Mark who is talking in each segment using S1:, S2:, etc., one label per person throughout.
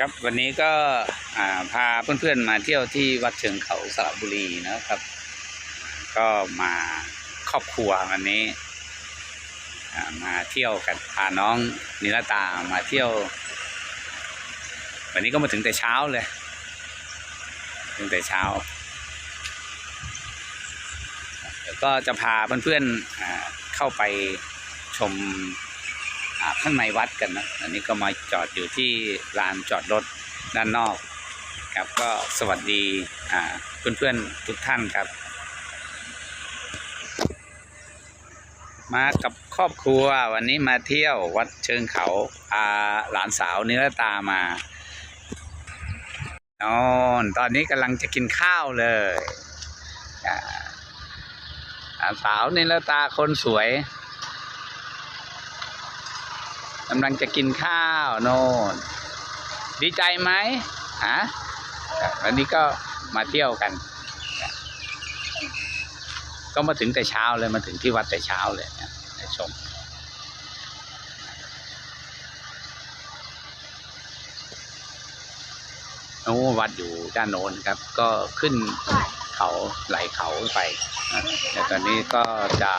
S1: ครับวันนี้ก็พาเพื่อนๆมาเที่ยวที่วัดเชิงเขาสระบุรีนะครับ ก็มาครอบครัววันนี้มาเที่ยวกันพาน้องนิรตามาเที่ยว วันนี้ก็มาถึงแต่เช้าเลยถึงแต่เช้าเดี๋ยวก็จะพาเพื่อนๆเข้าไปชม ข้างในวัดกันนะ อันนี้ก็มาจอดอยู่ที่ลานจอดรถด้านนอกครับก็สวัสดีอ่าเพื่อนๆทุกท่านครับ มากับครอบครัววันนี้มาเที่ยววัดเชิงเขาพาหลานสาวนิรตามานอนตอนนี้กำลังจะกินข้าวเลยหลานสาวนิรตาคนสวย กำลังจะกินข้าวโน่นดีใจไหมฮะวันนี้ก็มาเที่ยวกัน ก็มาถึงแต่เช้าเลยมาถึงที่วัดแต่เช้าเลยนะชมโอ้วัดอยู่ด้านโน้นครับ ก็ขึ้นเขาไหลเขาไปนะแต่ตอนนี้ก็จะ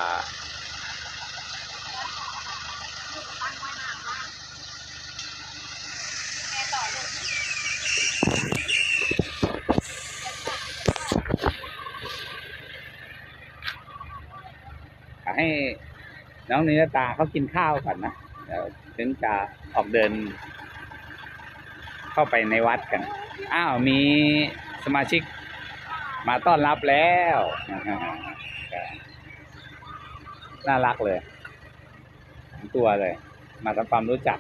S1: ให้ น้องนิรตาเขากินข้าวก่อนนะเดี๋ยวถึงจะออกเดิน เข้าไปในวัดกัน อ้าวมีสมาชิกมาต้อนรับแล้วน่ารักเลยทั้งตัวเลย มาทำความรู้จัก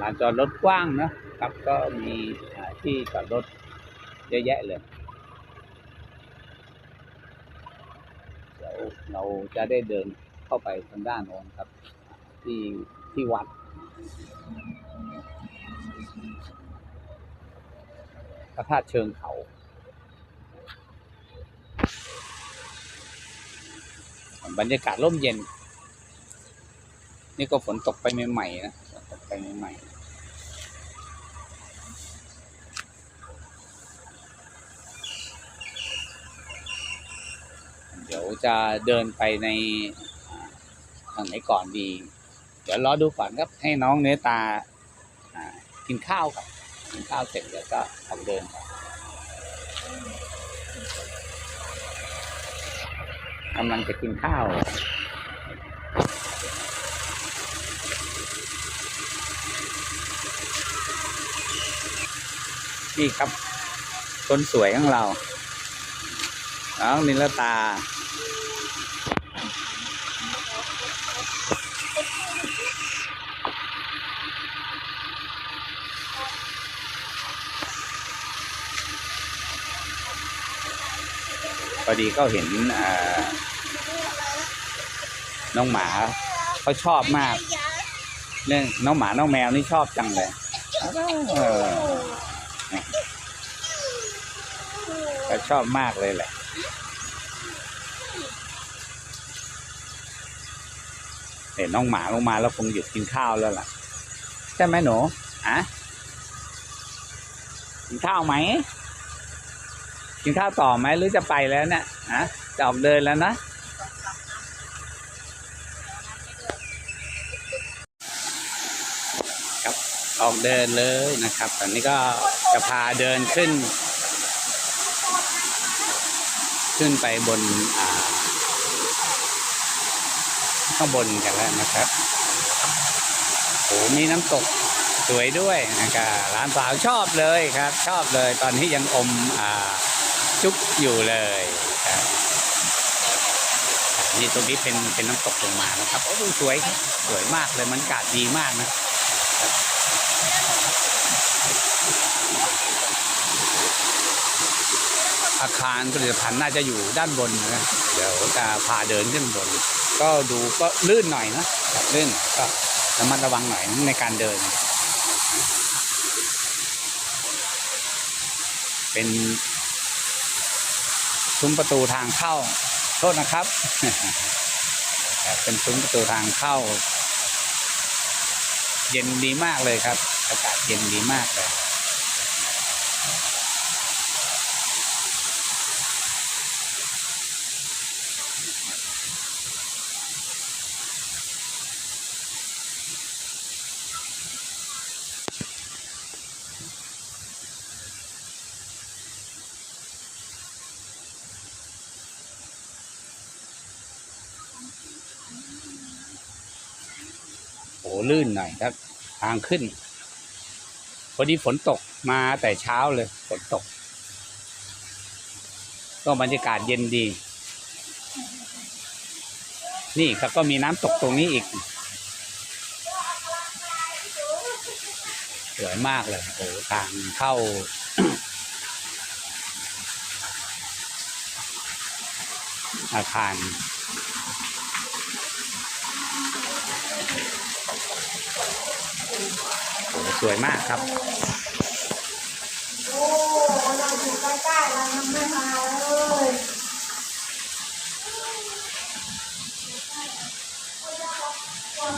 S1: ลานจอดรถกว้างเนาะ ครับ ก็มีที่จอดรถเยอะแยะเลยเดี๋ยวเราจะได้เดินเข้าไปทางด้านโน้นครับ ที่ที่วัดพระธาตุเชิงเขาบรรยากาศร่มเย็น นี่ก็ฝนตกไปใหม่ๆนะตกไปใหม่ๆ ดี๋ยวจะเดินไปในทางไหนก่อนดี เดี๋ยวรอดูก่อนครับให้น้องเนื้อตาอกินข้าวครับกินข้าวเสร็จแล้วก็ออกเดินกำลังจะกินข้าวนี่ครับคนสวยของเรา น้องนิลตา อดีก็เห็นน้องหมาเขาชอบมาก เรื่องน้องหมาน้องแมวนี่ชอบจังเลยเออเขาชอบมากเลยแหละเห็นน้องหมาลงมาแล้วคงหยุดกินข้าวแล้วล่ะ ใช่ไหมหนูอะกินข้าวไหม กินข้าวต่อไหมหรือจะไปแล้วเนี่ยอะจะออกเดินแล้วนะครับออกเดินเลยนะครับ ตอนนี้ก็จะพาเดินขึ้น ขึ้นไปบนอ่าข้างบนกันแล้วนะครับโอ้มีน้ำตกสวยด้วยนะครับร้านสาวชอบเลยครับ ชอบเลย ตอนนี้ยังอมอ่า จุกอยู่เลยครับนี่ตรงนี้เป็นเป็นน้ำตกลงมานะครับโอ้ดูสวยครับสวยมากเลยมันกาศดีมากนะอาคารผลิตภัณฑ์น่าจะอยู่ด้านบนนะเดี๋ยวจะพาเดินขึ้นบน ก็ดูก็ลื่นหน่อยนะลื่นก็ระมัดระวังหน่อยในการเดิน เป็น ซุ้มประตูทางเข้าโทษนะครับ เป็นซุ้มประตูทางเข้า เย็นดีมากเลยครับ อากาศเย็นดีมากเลย โอ้ลื่นหน่อยครับ ทางขึ้นพอดีฝนตกมาแต่เช้าเลยฝนตก ก็บรรยากาศเย็นดี นี่ครับก็มีน้ำตกตรงนี้อีกสวยมากเลยโอ้ทางเข้าอาคาร โอ้สวยมากครับ
S2: โอ้เราอยู่ใกล้ๆเรายังไม่มาเลย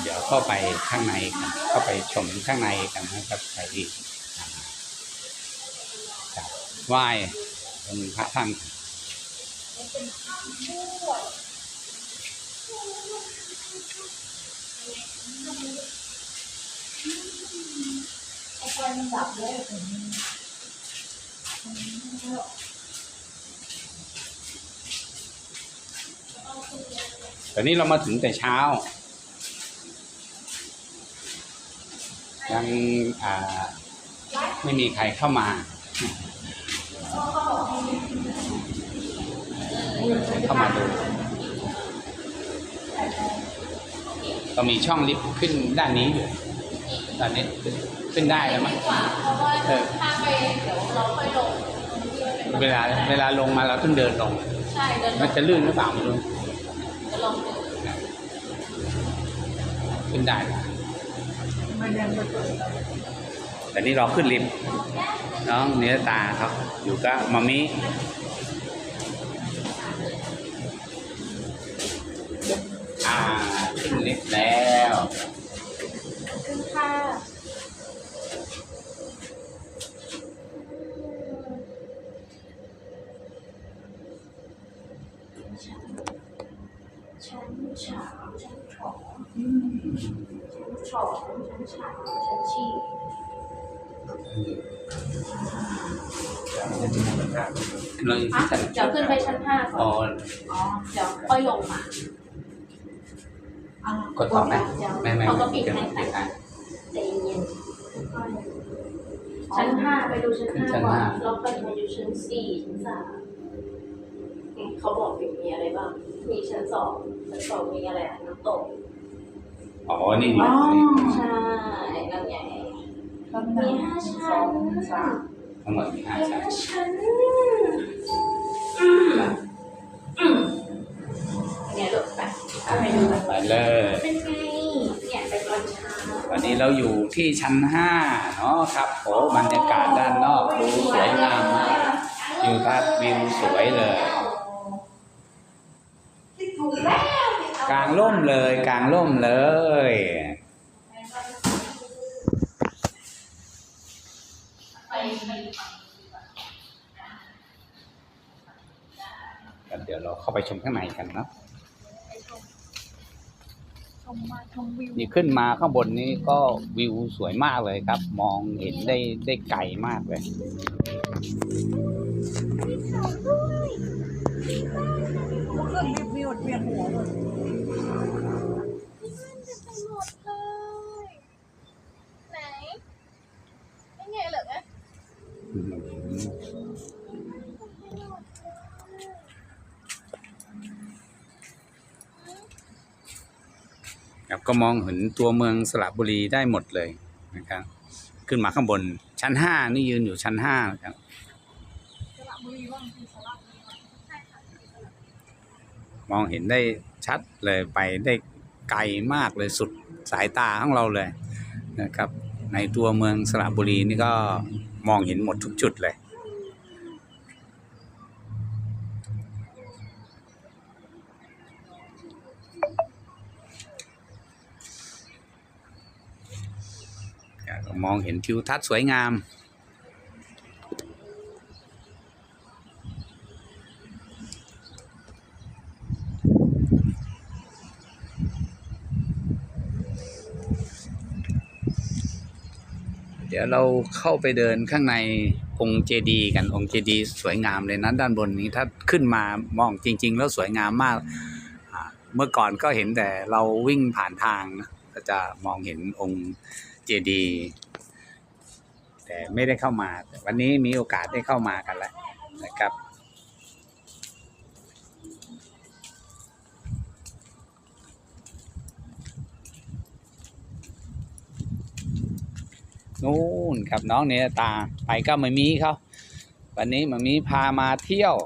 S1: เดี๋ยวเข้าไปข้างในกันเข้าไปชมข้างในกันนะครับไปกครับไหว้องค์พระท่าน
S2: ไอ้คนมันดับเลยผม
S1: ตอนนี้เรามาถึงแต่เช้า ยังอ่าไม่มีใครเข้ามาเข้ามาดู ก็มีช่องลิฟต์ขึ้นด้านนี้อยู่ตอนนี้ขึ้นได้แล้วมั้ง
S3: เพราะว่า
S1: เออ
S3: ถ้าไปเดี๋ยวเราค่อยลง
S1: เวลาเวลาลงมาเราต้องเดินลง
S3: ใช่เดินล
S1: มัน
S3: ง
S1: จะลื่นหรือเปล่าไม่รู้
S3: จะลงดู
S1: ขึ้นได้
S2: มันยังไม่เปิด
S1: แต่นี่เราขึ้นลิฟต์น้องเนื้อตาครับ อยู่กับมามิอ่า ขึ้นลิฟต์แล้ว
S3: ขึ้นค่ะ
S2: ชั้นสามชั้นสองชั้นสองชั้นสามชั้นสี่
S1: เราอยู่
S3: อะ
S1: ที่ชั้น
S3: เดี๋ยวขึ้นไปชั้นห้าก่
S1: อ๋
S3: อ
S1: อน
S3: อ๋อ เดี๋ยวค่อยลงมา
S1: กดต่อไหมไม่ไม่
S3: เขาก็ปิดให้
S1: ปิดให้
S2: ใจเย็น
S3: ชั้นห้าไปดูชั้นห้า
S1: ชั้น
S3: ก่อน
S1: ห้า
S3: แล้วก็มาดูชั้นสี่ชั้นสามอืมเขาบอกมีอะไรบ้าง มีชั้นสองชั้นสองมีอะไรอะน้ำตก
S1: อ๋อ นี่นี่
S2: อ๋อ
S3: ใช่นั่นไง
S2: ลำดับสองสาม
S1: ทั้งหมดมีห้าชั้น
S3: เล
S1: ย
S3: เป็นไงเนี่ยไปตอนเช้า
S1: วันนี้เราอยู่ที่ชั้นห้าเนาะครับโอ้บรรยากาศด้านนอกดูสวยงามมากวิวทัศน์วิวสวยเลย
S2: ที่ถูกแล้ว
S1: กลางร่มเลยกลางร่มเลย
S3: ไปไป
S1: กันเดี๋ยวเราเข้าไปชมข้างในกันเนาะ
S2: ชมมาชมวิว
S1: นี่ขึ้นมาข้างบนนี้ก็วิวสวยมากเลยครับ มองเห็นได้ได้ไกลมากเลย
S2: เครื่องรีบวิวเวียนหัวเลย
S3: ไหนเป็นไงเหรอเนี่ย
S1: ก็มองเห็นตัวเมืองสระบุรีได้หมดเลยนะครับ ขึ้นมาข้างบนชั้นห้านี่ยืนอยู่ชั้นห้าครับ
S2: สระคระบุรีว่าง
S1: มองเห็นได้ชัดเลยไปได้ไกลมากเลยสุดสายตาของเราเลยนะครับ ในตัวเมืองสระบุรีนี่ก็มองเห็นหมดทุกจุดเลย
S2: เม
S1: องเห็นทิวทัศน์สวยงาม เดี๋ยวเราเข้าไปเดินข้างในองค์เจดีย์กันองค์เจดีย์สวยงามเลยนะด้านบนนี้ถ้าขึ้นมามองจริง ๆ แล้วสวยงามมาก เมื่อก่อนก็เห็นแต่เราวิ่งผ่านทางนะก็จะมองเห็นองค์เจดีย์ แต่ไม่ได้เข้ามา วันนี้มีโอกาสได้เข้ามากันแล้วนะครับนู่นครับน้องเนตาไปก็มามีเขาวันนี้มามีพามาเที่ยว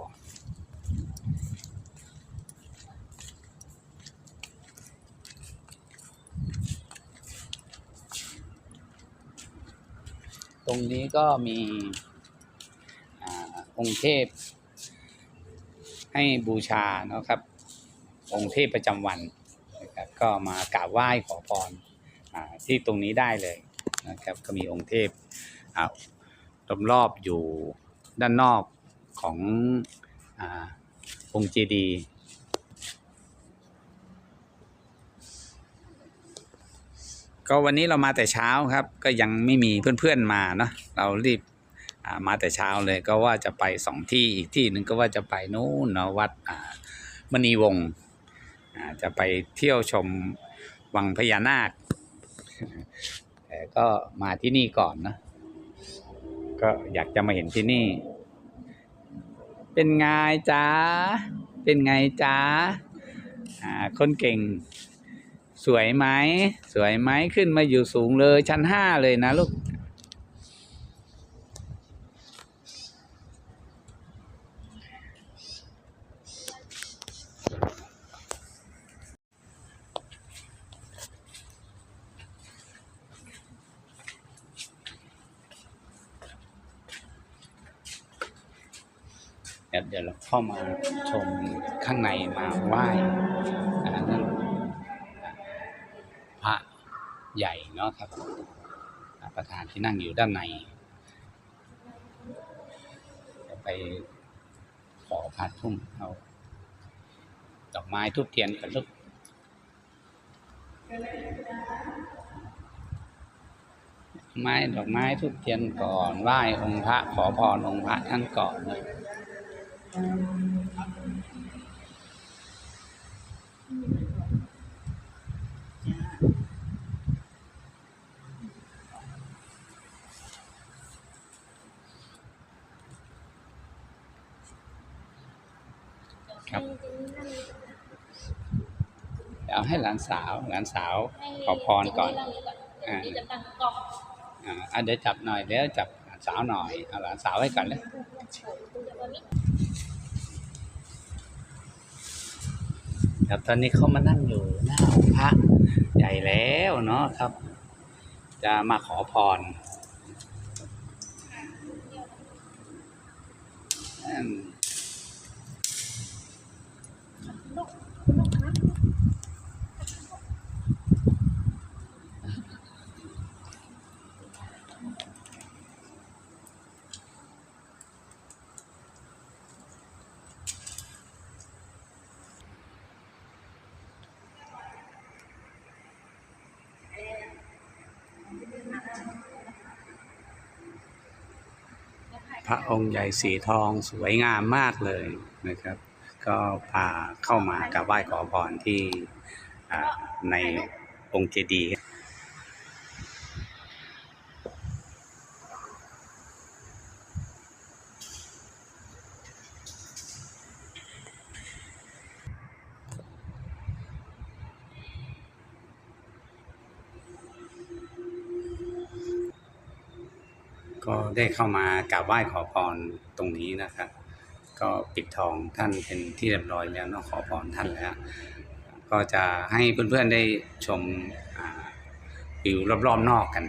S1: ตรงนี้ก็มีองค์เทพ ให้บูชาเนาะครับ องค์เทพประจำวันนะครับก็มากราบไหว้ขอพรอที่ตรงนี้ได้เลยนะครับ ก็มีองค์เทพรอบรอบอยู่ด้านนอกของอาองค์เจดีย์ ก็วันนี้เรามาแต่เช้าครับ ก็ยังไม่มีเพื่อนๆมาเนาะเรารีบมาแต่เช้าเลยก็ว่าจะไปสองที่อีกที่หนึ่งก็ว่าจะไปนู้นเนาะวัดมณีวงศ์จะไปเที่ยวชมวังพญานาคแต่ก็มาที่นี่ก่อนนะ ก็อยากจะมาเห็นที่นี่ เป็นไงจ๊ะเป็นไงจ๊ะอ่าคนเก่ง สวยไหมสวยไหมขึ้นมาอยู่สูงเลย ชั้นห้าเลยนะลูก เดี๋ยวเดี๋ยวเราเข้ามาชมข้างในมาไหว้ ระใหญ่เนาะครับ ประธานที่นั่งอยู่ด้านใน ไปขอพระทุ่มเอาดอกไม้ทุบเทียนกันลูกไม้ดอกไม้ทุบเทียนก่อนไหว้องค์พระขอพรองค์พระท่านก่อนนะ ครับเอาให้หลานสาวหลานสาวขอพรก่อนอ่า
S3: ที่จะตั้งกล้อง
S1: อ่าอะเดี๋ยวจับหน่อยเดี๋ยวจับหลานสาวหน่อยเอาหลานสาวไว้ก่อนเลยครับตอนนี้เขามานั่งอยู่หน้าองค์พระใหญ่แล้วเนาะครับ จะมาขอพรอืม พระองค์ใหญ่สีทองสวยงามมากเลยนะครับ ก็พาเข้ามากราบไหว้ขอพรที่ในองค์เจดีย์ ก็ได้เข้ามากราบไหว้ขอพรตรงนี้นะครับ ก็ปิดทองท่านเป็นที่เรียบร้อยแล้วเนาะขอพรท่านแล้ว ก็จะให้เพื่อนๆได้ชมวิวรอบๆนอกกัน